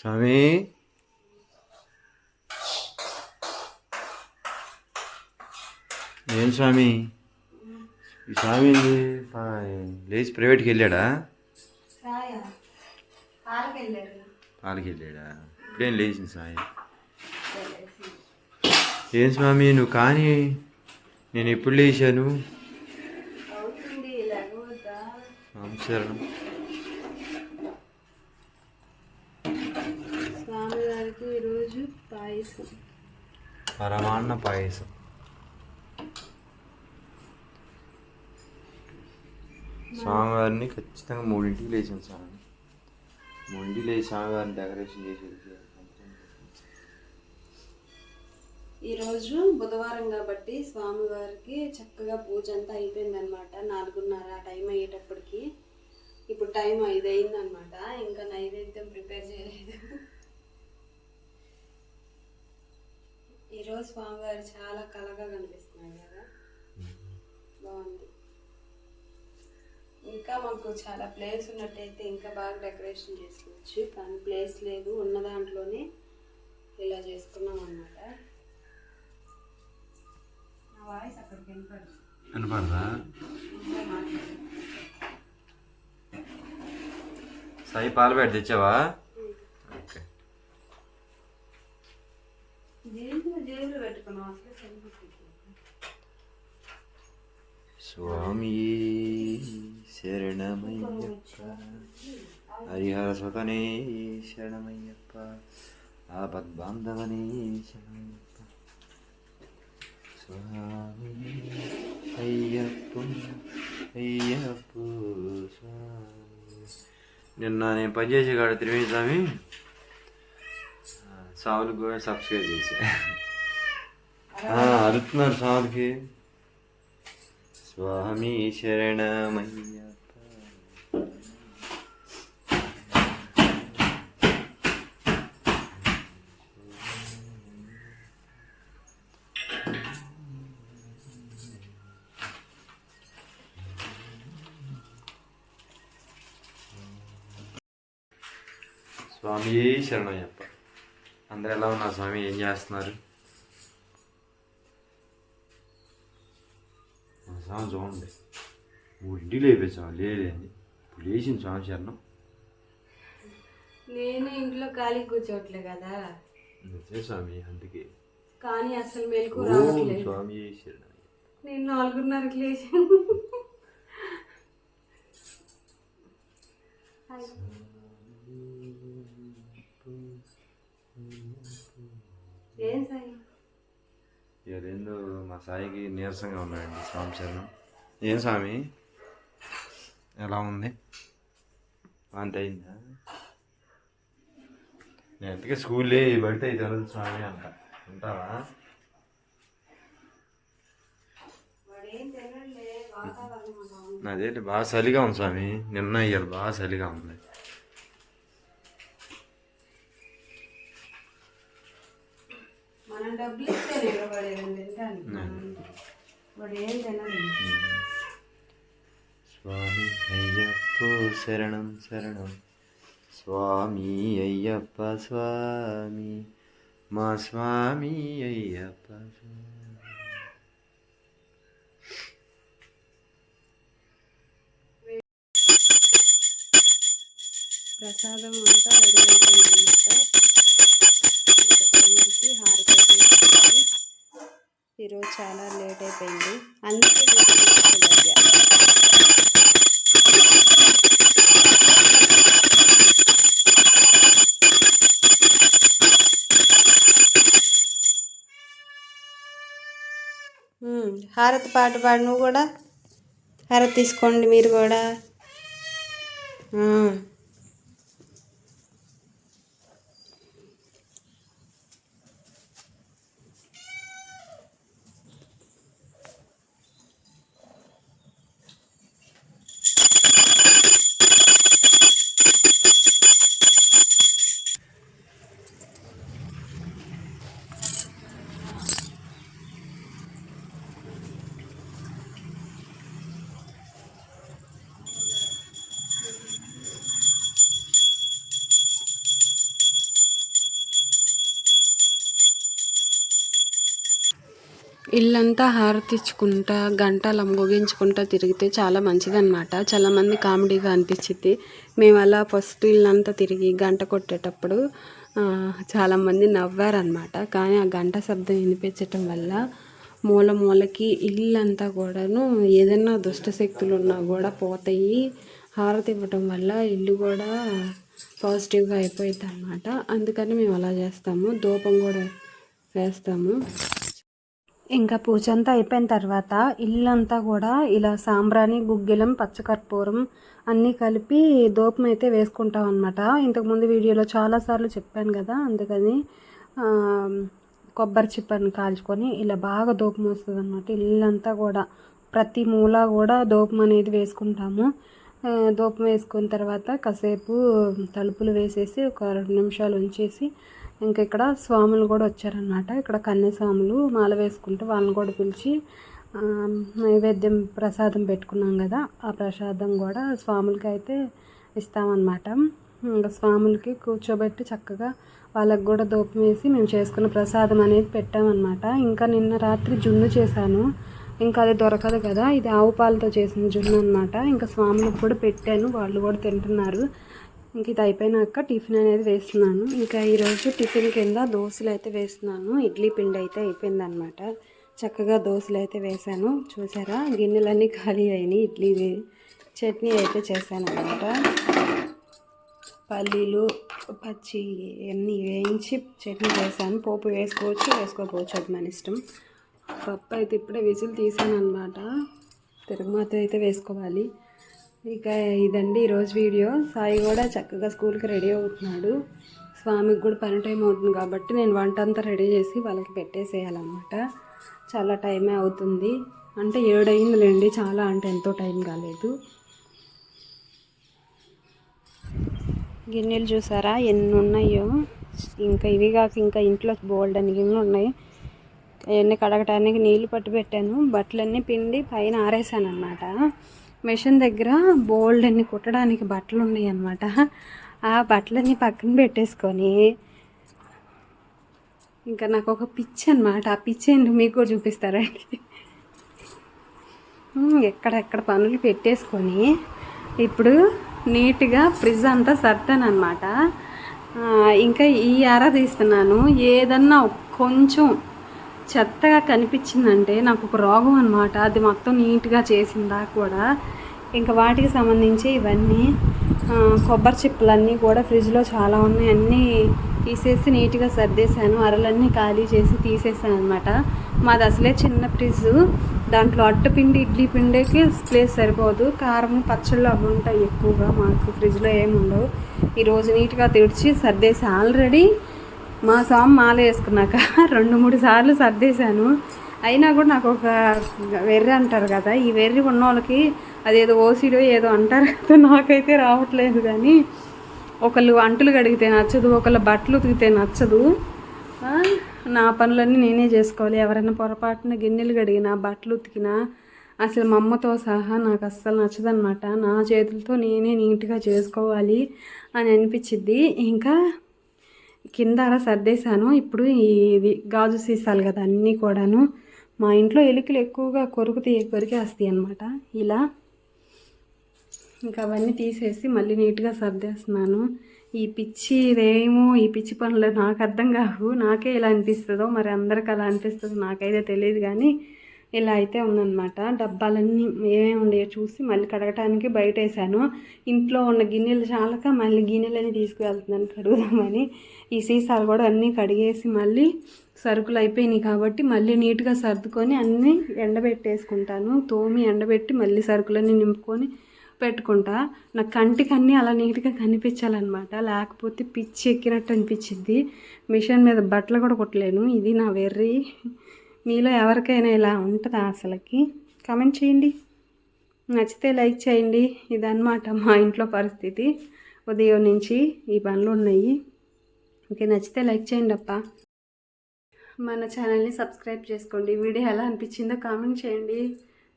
స్వామి. ఏం స్వామి? ఈ స్వామి లేచి ప్రైవేట్కి వెళ్ళాడా? సాయా. పాలకు వెళ్ళాడు. ఇప్పుడేం లేచింది స్వామి ఏం స్వామి నువ్వు కానీ నేను ఎప్పుడు లేచాను? నమస్కారం గారికి ఈరోజు పాయసం. పరమాన్న పాయసం. స్వామివారిని ఖచ్చితంగా మూడింటికి లేచాను స్వామి మూడింటికి లేచి స్వామివారిని డెకరేషన్ చేసి ఈరోజు బుధవారం కాబట్టి స్వామివారికి చక్కగా పూజ అంతా అయిపోయిందనమాట నాలుగున్నర టైం అయ్యేటప్పటికి. ఇప్పుడు టైం ఐదు అయిందనమాట ఇంకా నైవేద్యం ప్రిపేర్ చేయలేదు. ఈరోజు స్వామివారు చాలా కలగా కనిపిస్తున్నాయి కదా. బాగుంది. ఇంకా మాకు చాలా ప్లేస్ ఉన్నట్టయితే ఇంకా బాగా డెకరేషన్ చేసుకోవచ్చు. కానీ ప్లేస్ లేదు ఉన్న దాంట్లోనే ఇలా చేసుకున్నాం నా వాయిస్ వినపడదా. మాట్లాడు. సాయి పాలు పెట్టి తెచ్చావా? ఓకే. స్వామి శరణమయ్యప్ప. హరిహర సుతనే శరణమయ్యప్ప. ఆపద్బాంధవనే శరణమయ్యప్ప. స్వామి అయ్యప్ప అయ్యప్ప స్వామి. నిన్న నేను పనిచేసే కాడ త్రివేణి స్వామి. సావులు కూడా సబ్స్క్రైబ్ చేశాను అరుతున్నారు సాధుకి స్వామి శరణమయ్య. స్వామి శరణయ్యప్ప అందరు ఎలా ఉన్నారు స్వామి? ఏం చేస్తున్నారు? స్వామి చూడండి వడ్డీ లేపేసాం లేదండి ఇప్పుడు లేచింది స్వామి శరణం. నేను ఇంట్లో ఖాళీ కూర్చోట్లే కదా. నిజమే స్వామి అందుకే. కానీ అసలు మెలకు రావట్లేదు. స్వామి శరణయ్య నేను నాలుగున్నరకు లేచి ఏం సాయి? ఇదేందో మా సాయికి నీరసంగా ఉన్నాడండి స్వామి శరణం. ఏం స్వామి? ఎలా ఉంది? వాంతి అయిందా? నేను ఎంతకే స్కూల్లే బయట తెలదు స్వామి అంట. ఉంటావా. అదేంటి బాగా చలిగా ఉంది స్వామి. నిన్న ఇయ్యాలి బాగా చలిగా ఉంది మనం డబ్బులు ఇస్తేనే కదా వాడు ఏదైనా తింటాను వాడు ఏం తినలేదు స్వామి అయ్యప్పో శరణం శరణం. స్వామి అయ్యప్ప స్వామి. మా స్వామి అయ్యప్ప ప్రసాదం అంతా రెడీ అయిపోయిందన్నమాట. హారతి పాట పాడు నువ్వు కూడా. హారతి తీసుకోండి మీరు కూడా. ఇల్లంతా హారతిచ్చుకుంటా గంటలు మోగించుకుంటా తిరిగితే చాలా మంచిదన్నమాట. చాలా మంది కామెడీగా అనిపించింది మేము అలా ఫస్ట్ ఇల్లంతా తిరిగి గంట కొట్టేటప్పుడు చాలామంది నవ్వారనమాట కానీ ఆ గంట శబ్దం వినిపించటం వల్ల మూల మూలకి ఇల్లంతా కూడాను ఏదైనా దుష్ట శక్తులు ఉన్నా కూడా పోతాయి. హారతి ఇవ్వటం వల్ల ఇల్లు కూడా పాజిటివ్గా అయిపోయింది అనమాట అందుకని మేము అలా చేస్తాము. ధూపం కూడా వేస్తాము. ఇంకా పూజ అంతా అయిపోయిన తర్వాత ఇల్లంతా కూడా ఇలా సాంబ్రాణి గుగ్గిలం పచ్చకర్పూరం అన్నీ కలిపి దూపం అయితే వేసుకుంటాం అనమాట ఇంతకుముందు వీడియోలో చాలాసార్లు చెప్పాను కదా అందుకని కొబ్బరి చిప్పని కాల్చుకొని ఇలా బాగా దూపం వస్తుంది అనమాట ఇల్లంతా కూడా ప్రతి మూల కూడా దూపం అనేది వేసుకుంటాము. దూపం వేసుకున్న తర్వాత కాసేపు తలుపులు వేసేసి ఒక రెండు నిమిషాలు ఉంచేసి ఇంకా ఇక్కడ స్వాములు కూడా వచ్చారనమాట ఇక్కడ కన్యస్వాములు మాల వేసుకుంటే వాళ్ళని కూడా పిలిచి నైవేద్యం ప్రసాదం పెట్టుకున్నాం కదా ఆ ప్రసాదం కూడా స్వాములకి అయితే ఇస్తామన్నమాట. ఇంకా స్వాములకి కూర్చోబెట్టి చక్కగా వాళ్ళకి కూడా దూపం వేసి మేము చేసుకున్న ప్రసాదం అనేది పెట్టామన్నమాట. ఇంకా నిన్న రాత్రి జున్ను చేశాను. ఇంకా అది దొరకదు కదా ఇది ఆవు పాలతో చేసిన జున్ను అనమాట ఇంకా స్వాములకు కూడా పెట్టాను వాళ్ళు కూడా తింటున్నారు. ఇంక ఇది అయిపోయినాక టిఫిన్ అనేది వేస్తున్నాను. ఇంకా ఈరోజు టిఫిన్ కింద దోశలు అయితే వేస్తున్నాను. ఇడ్లీ పిండి అయితే అయిపోయిందనమాట చక్కగా దోశలు అయితే వేశాను. చూసారా? గిన్నెలన్నీ ఖాళీ అయినాయి. ఇడ్లీ చట్నీ అయితే చేశాను అనమాట పల్లీలు పచ్చి అన్నీ వేయించి చట్నీ చేశాను. పోపు వేసుకోవచ్చు వేసుకోకపోవచ్చు. అది మన ఇష్టం. పప్పు అయితే ఇప్పుడే విజిల్ తీసాను అనమాట తిరుగుమాత అయితే వేసుకోవాలి. ఇక ఇదండి ఈరోజు వీడియో. సాయి కూడా చక్కగా స్కూల్కి రెడీ అవుతున్నాడు. స్వామికి కూడా పని టైం అవుతుంది కాబట్టి నేను వంట అంతా రెడీ చేసి వాళ్ళకి పెట్టేసేయాలన్నమాట. చాలా టైమే అవుతుంది. అంటే ఏడు చాలా అంటే ఎంతో టైం కాలేదు. గిన్నెలు చూసారా? ఎన్ని ఉన్నాయో? ఇంకా ఇవి కాక ఇంకా ఇంట్లో బోల్డ్ అని గిన్నెలు ఉన్నాయి. అవన్నీ కడగటానికి నీళ్ళు పట్టి పెట్టాను బట్టలన్నీ పిండి పైన ఆరేసాను అనమాట మిషన్ దగ్గర బోల్డ్ అన్ని కుట్టడానికి బట్టలు ఉన్నాయి అనమాట ఆ బట్టలన్నీ పక్కన పెట్టేసుకొని ఇంకా నాకు ఒక పిచ్చి అనమాట ఆ పిచ్చి ఏంటి మీకు కూడా చూపిస్తారండి ఎక్కడెక్కడ పనులు పెట్టేసుకొని ఇప్పుడు నీట్గా ఫ్రిడ్జ్ అంతా సర్దాను అనమాట ఇంకా ఈ ఆరా తీస్తున్నాను. ఏదన్నా కొంచెం చెత్తగా కనిపించిందంటే నాకు ఒక రోగం అనమాట అది మొత్తం నీట్గా చేసిందా కూడా. ఇంకా వాటికి సంబంధించి ఇవన్నీ కొబ్బరి చిప్పలన్నీ కూడా ఫ్రిడ్జ్లో చాలా ఉన్నాయి. అన్నీ తీసేసి నీట్గా సర్దేశాను. అరలన్నీ ఖాళీ చేసి తీసేసాను అనమాట మాది అసలే చిన్న ఫ్రిడ్జ్. దాంట్లో అట్టపిండి ఇడ్లీ పిండికి ప్లేస్ సరిపోదు. కారం పచ్చళ్ళు అవి ఉంటాయి ఎక్కువగా మాకు. ఫ్రిడ్జ్లో ఏమి ఉండవు ఈరోజు నీట్గా తెడిచి సర్దేసి ఆల్రెడీ మా స్వామి మాల వేసుకున్నాక రెండు మూడు సార్లు సర్దేశాను. అయినా కూడా నాకు ఒక వెర్రి అంటారు కదా ఈ వెర్రి ఉన్న వాళ్ళకి అదేదో ఓసిడో ఏదో అంటారు కదా నాకైతే రావట్లేదు కానీ ఒకళ్ళు అంటులు కడిగితే నచ్చదు ఒకళ్ళు బట్టలు ఉతికితే నచ్చదు. నా పనులన్నీ నేనే చేసుకోవాలి. ఎవరైనా పొరపాటున గిన్నెలు కడిగినా బట్టలు ఉతికినా అసలు మా అమ్మతో సహా నాకు అస్సలు నచ్చదనమాట నా చేతులతో నేనే నీట్గా చేసుకోవాలి అని అనిపించిద్ది. ఇంకా కింద అలా సర్దేశాను. ఇప్పుడు ఇది గాజు సీసాలు కదా అన్నీ కూడాను. మా ఇంట్లో ఎలుకలు ఎక్కువగా కొరుకుతాయి కొరికేస్తాయి అనమాట ఇలా ఇంకా అవన్నీ తీసేసి మళ్ళీ నీట్గా సర్దేస్తున్నాను. ఈ పిచ్చి ఇదేమో ఈ పిచ్చి పనులు నాకు అర్థం కావు. నాకే ఇలా అనిపిస్తుందో మరి అందరికి అలా అనిపిస్తుందో నాకైతే తెలియదు కానీ ఇలా అయితే ఉందన్నమాట. డబ్బాలన్నీ ఏమేమి ఉండేవో చూసి మళ్ళీ కడగటానికి బయట వేసాను ఇంట్లో ఉన్న గిన్నెలు చాలక మళ్ళీ గిన్నెలని తీసుకువెళ్తున్నాను కడుగుదామని. ఈ సీసాలు కూడా అన్నీ కడిగేసి మళ్ళీ సరుకులు అయిపోయినాయి కాబట్టి మళ్ళీ నీట్గా సర్దుకొని అన్నీ ఎండబెట్టేసుకుంటాను. తోమి ఎండబెట్టి మళ్ళీ సరుకులన్నీ నింపుకొని పెట్టుకుంటా. నా కంటికి అన్నీ అలా నీట్గా కనిపించాలన్నమాట. లేకపోతే పిచ్చి ఎక్కినట్టు అనిపించింది మిషన్ మీద బట్టలు కూడా కుట్టలేను. ఇది నా వెర్రి. మీలో ఎవరికైనా ఇలా ఉంటుందా అసలుకి? కామెంట్ చేయండి. నచ్చితే లైక్ చేయండి. ఇదన్నమాట మా ఇంట్లో పరిస్థితి. ఉదయం నుంచి ఈ పనులు ఉన్నాయి. ఓకే నచ్చితే లైక్ చేయండి అప్ప. మన ఛానల్ని సబ్స్క్రైబ్ చేసుకోండి. వీడియో ఎలా అనిపించిందో కామెంట్ చేయండి.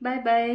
Bye bye